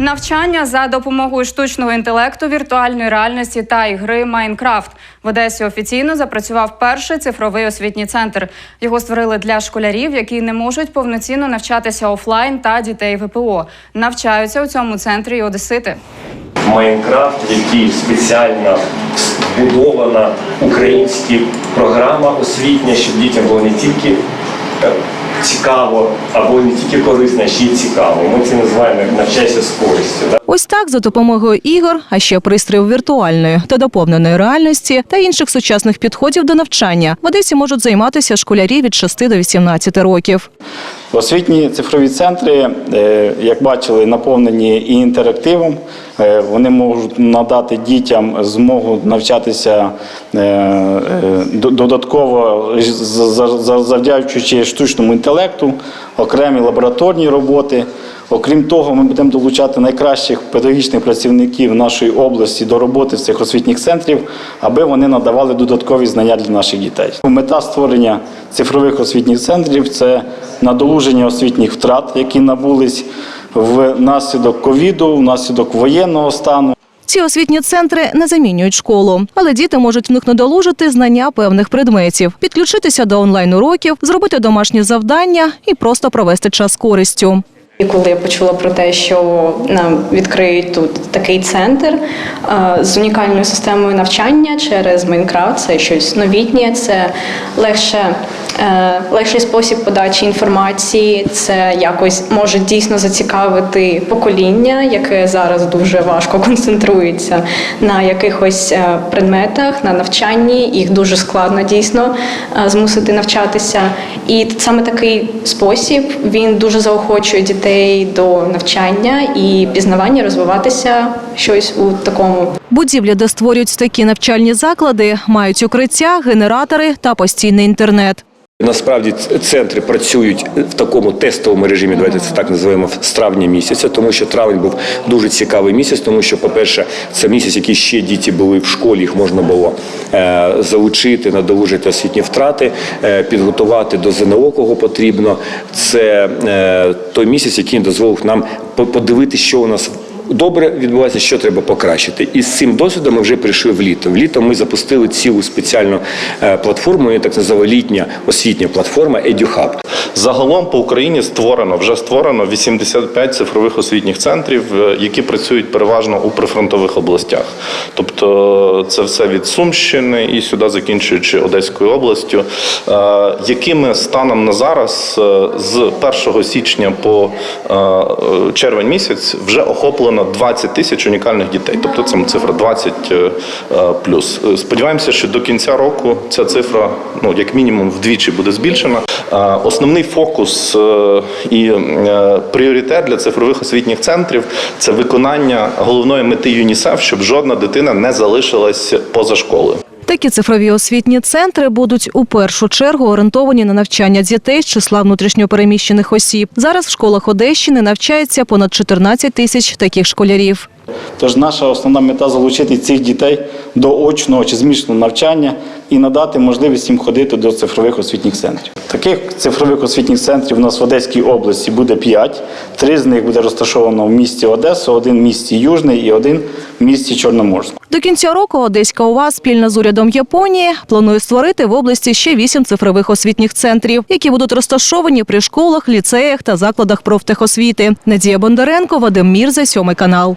Навчання за допомогою штучного інтелекту, віртуальної реальності та ігри Майнкрафт в Одесі офіційно запрацював перший цифровий освітній центр. Його створили для школярів, які не можуть повноцінно навчатися офлайн та дітей ВПО. Навчаються у цьому центрі і одесити. Майнкрафт, в якій спеціально збудована українська програма освітня, щоб дітям було не тільки е, цікаво або не тільки корисно, а ще й цікаво. Ми це називаємо як навчайся з користю. Ось так за допомогою ігор, а ще пристроїв віртуальної та доповненої реальності та інших сучасних підходів до навчання в Одесі можуть займатися школярі від 6 до 18 років. Освітні цифрові центри, е, як бачили, наповнені і інтерактивом. Е, Вони можуть надати дітям змогу навчатися е, додатково завдячуючи штучному інтелекту, окремі лабораторні роботи. Окрім того, ми будемо долучати найкращих педагогічних працівників нашої області до роботи в цих освітніх центрів, аби вони надавали додаткові знання для наших дітей. Мета створення цифрових освітніх центрів це надолуження освітніх втрат, які набулись внаслідок ковіду, внаслідок воєнного стану. Ці освітні центри не замінюють школу, але діти можуть в них надолужити знання певних предметів, підключитися до онлайн уроків, зробити домашні завдання і просто провести час користю. І коли я почула про те, що нам відкриють тут такий центр е, з унікальною системою навчання через Майнкрафт, це щось новітнє, це легше, легший спосіб подачі інформації, це якось може дійсно зацікавити покоління, яке зараз дуже важко концентрується на якихось е, предметах, на навчанні. Їх дуже складно дійсно е, змусити навчатися. І саме такий спосіб він дуже заохочує дітей до навчання і пізнавання, розвиватися щось у такому Будівлі, де створюють такі навчальні заклади, мають укриття, генератори та постійний інтернет. Насправді центри працюють в такому тестовому режимі, давайте це так називаємо з травня місяця, тому що травень був дуже цікавий місяць, тому що, по-перше, це місяць, який ще діти були в школі, їх можна було е, залучити, надолужити освітні втрати, е, підготувати до ЗНО, кого потрібно. Це е, той місяць, який дозволив нам по- подивитися, що у нас добре відбувається, що треба покращити. І з цим досвідом ми вже прийшли в літо. В літо ми запустили цілу спеціальну е, платформу, так називаємо літня освітня платформа EduHub. Загалом по Україні створено вже створено 85 цифрових освітніх центрів, е, які працюють переважно у прифронтових областях. Тобто це все від Сумщини і сюди закінчуючи Одеською областю. Е, Якими станом на зараз е, з 1 січня по е, е, червень місяць вже охоплено 20 тисяч унікальних дітей. Тобто це цифра 20 е, е, плюс. Е, Сподіваємося, що до кінця року ця цифра, ну як мінімум, вдвічі буде збільшена. Основний фокус і пріоритет для цифрових освітніх центрів це виконання головної мети ЮНІСЕФ, щоб жодна дитина не залишилась поза школою. Такі цифрові освітні центри будуть у першу чергу орієнтовані на навчання дітей з числа внутрішньопереміщених осіб. Зараз в школах Одещини навчається понад 14 тисяч таких школярів. Тож наша основна мета залучити цих дітей до очного чи змішаного навчання і надати можливість їм ходити до цифрових освітніх центрів. Таких цифрових освітніх центрів у нас в Одеській області буде 5. Три з них буде розташовано в місті Одесу, один в місті Южний і один в місті Чорноморську. До кінця року Одеська ОВА спільно з урядом Японії планує створити в області ще вісім цифрових освітніх центрів, які будуть розташовані при школах, ліцеях та закладах профтехосвіти. Надія Бондаренко, Вадим Мірза, сьомий канал.